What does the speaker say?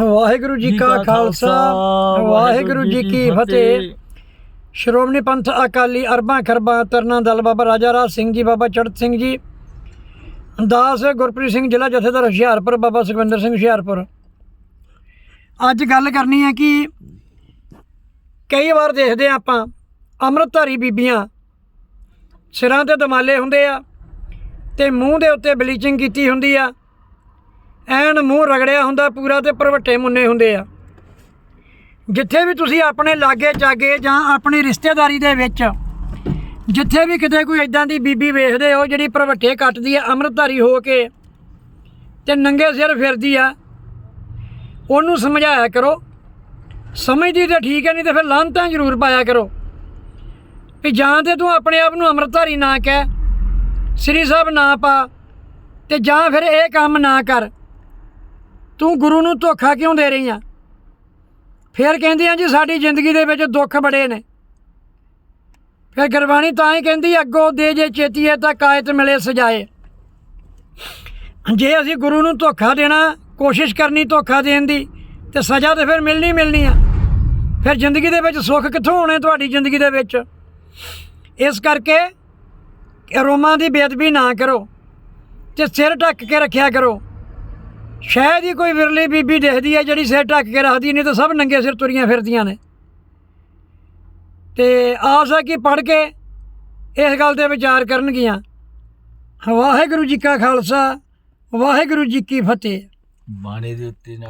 ਵਾਹਿਗੁਰੂ ਜੀ ਕਾ ਖਾਲਸਾ ਵਾਹਿਗੁਰੂ ਜੀ ਕੀ ਫਤਿਹ। ਸ਼੍ਰੋਮਣੀ ਪੰਥ ਅਕਾਲੀ ਅਰਬਾਂ ਖਰਬਾਂ ਤਰਨਾ ਦਲ ਬਾਬਾ ਰਾਜਾ ਰਾਜ ਸਿੰਘ ਜੀ ਬਾਬਾ ਚੜਤ ਸਿੰਘ ਜੀ ਦਾਸ ਗੁਰਪ੍ਰੀਤ ਸਿੰਘ ਜ਼ਿਲ੍ਹਾ ਜਥੇਦਾਰ ਹੁਸ਼ਿਆਰਪੁਰ ਬਾਬਾ ਸੁਖਵਿੰਦਰ ਸਿੰਘ ਹੁਸ਼ਿਆਰਪੁਰ। ਅੱਜ ਗੱਲ ਕਰਨੀ ਹੈ ਕਿ ਕਈ ਵਾਰ ਦੇਖਦੇ ਆਪਾਂ ਅੰਮ੍ਰਿਤਧਾਰੀ ਬੀਬੀਆਂ ਸਿਰਾਂ ਤੇ ਦਮਾਲੇ ਹੁੰਦੇ ਆ ਤੇ ਮੂੰਹ ਦੇ ਉੱਤੇ ਬਲੀਚਿੰਗ ਕੀਤੀ ਹੁੰਦੀ ਆ ਐਨ ਮੂੰਹ ਰਗੜਿਆ ਹੁੰਦਾ ਪੂਰਾ ਤੇ ਭਰਵੱਟੇ ਮੁੰਨੇ ਹੁੰਦੇ ਆ। ਜਿੱਥੇ ਵੀ ਤੁਸੀਂ ਆਪਣੇ ਲਾਗੇ ਚਾਗੇ ਜਾਂ ਆਪਣੀ ਰਿਸ਼ਤੇਦਾਰੀ ਦੇ ਵਿੱਚ ਜਿੱਥੇ ਵੀ ਕਿਤੇ ਕੋਈ ਇਦਾਂ ਦੀ ਬੀਬੀ ਵੇਖਦੇ ਹੋ ਜਿਹੜੀ ਭਰਵੱਟੇ ਕੱਟਦੀ ਆ, ਅੰਮ੍ਰਿਤਧਾਰੀ ਹੋ ਕੇ ਤੇ ਨੰਗੇ ਸਿਰ ਫਿਰਦੀ ਆ, ਉਹਨੂੰ ਸਮਝਾਇਆ ਕਰੋ। ਸਮਝਦੀ ਤੇ ਠੀਕ ਹੈ ਨਹੀਂ ਤੇ ਫਿਰ ਲਾਂਤਾਂ ਜ਼ਰੂਰ ਪਾਇਆ ਕਰੋ ਵੀ ਜਾਂ ਤੇ ਤੂੰ ਆਪਣੇ ਆਪ ਨੂੰ ਅੰਮ੍ਰਿਤਧਾਰੀ ਨਾ ਕਹਿ, ਸ੍ਰੀ ਸਾਹਿਬ ਨਾ ਪਾ ਤੇ ਜਾਂ ਫਿਰ ਇਹ ਕੰਮ ਨਾ ਕਰ। ਤੂੰ ਗੁਰੂ ਨੂੰ ਧੋਖਾ ਕਿਉਂ ਦੇ ਰਹੀ ਆ? ਫਿਰ ਕਹਿੰਦੀ ਆ ਜੀ, ਸਾਡੀ ਜ਼ਿੰਦਗੀ ਦੇ ਵਿੱਚ ਦੁੱਖ ਬੜੇ ਨੇ। ਫਿਰ ਗੁਰਬਾਣੀ ਤਾਂ ਹੀ ਕਹਿੰਦੀ, ਅੱਗੋਂ ਦੇ ਜੇ ਚੇਤੀਏ ਤਾਂ ਕਾਇਤ ਮਿਲੇ ਸਜਾਏ। ਜੇ ਅਸੀਂ ਗੁਰੂ ਨੂੰ ਧੋਖਾ ਦੇਣਾ, ਕੋਸ਼ਿਸ਼ ਕਰਨੀ ਧੋਖਾ ਦੇਣ ਦੀ, ਤੇ ਸਜ਼ਾ ਤੇ ਫਿਰ ਮਿਲਣੀ ਮਿਲਣੀ ਆ। ਫਿਰ ਜ਼ਿੰਦਗੀ ਦੇ ਵਿੱਚ ਸੁੱਖ ਕਿੱਥੋਂ ਆਉਣੇ ਤੁਹਾਡੀ ਜ਼ਿੰਦਗੀ ਦੇ ਵਿੱਚ? ਇਸ ਕਰਕੇ ਰੋਮਾਂ ਦੀ ਬੇਅਦਬੀ ਨਾ ਕਰੋ, ਤੇ ਸਿਰ ਢੱਕ ਕੇ ਰੱਖਿਆ ਕਰੋ। ਸ਼ਾਇਦ ਹੀ ਕੋਈ ਵਿਰਲੀ ਬੀਬੀ ਦੇਖਦੀ ਹੈ ਜਿਹੜੀ ਸਿਰ ਢੱਕ ਕੇ ਰੱਖਦੀ, ਨਹੀਂ ਤਾਂ ਸਭ ਨੰਗੇ ਸਿਰ ਤੁਰੀਆਂ ਫਿਰਦੀਆਂ ਨੇ। ਤੇ ਆਸ ਹੈ ਕਿ ਪੜ੍ਹ ਕੇ ਇਸ ਗੱਲ ਤੇ ਵਿਚਾਰ ਕਰਨਗੀਆਂ। ਵਾਹਿਗੁਰੂ ਜੀ ਕਾ ਖਾਲਸਾ, ਵਾਹਿਗੁਰੂ ਜੀ ਕੀ ਫਤਿਹ। ਬਾਣੇ ਦੇ ਉੱਤੇ ਨਾਲ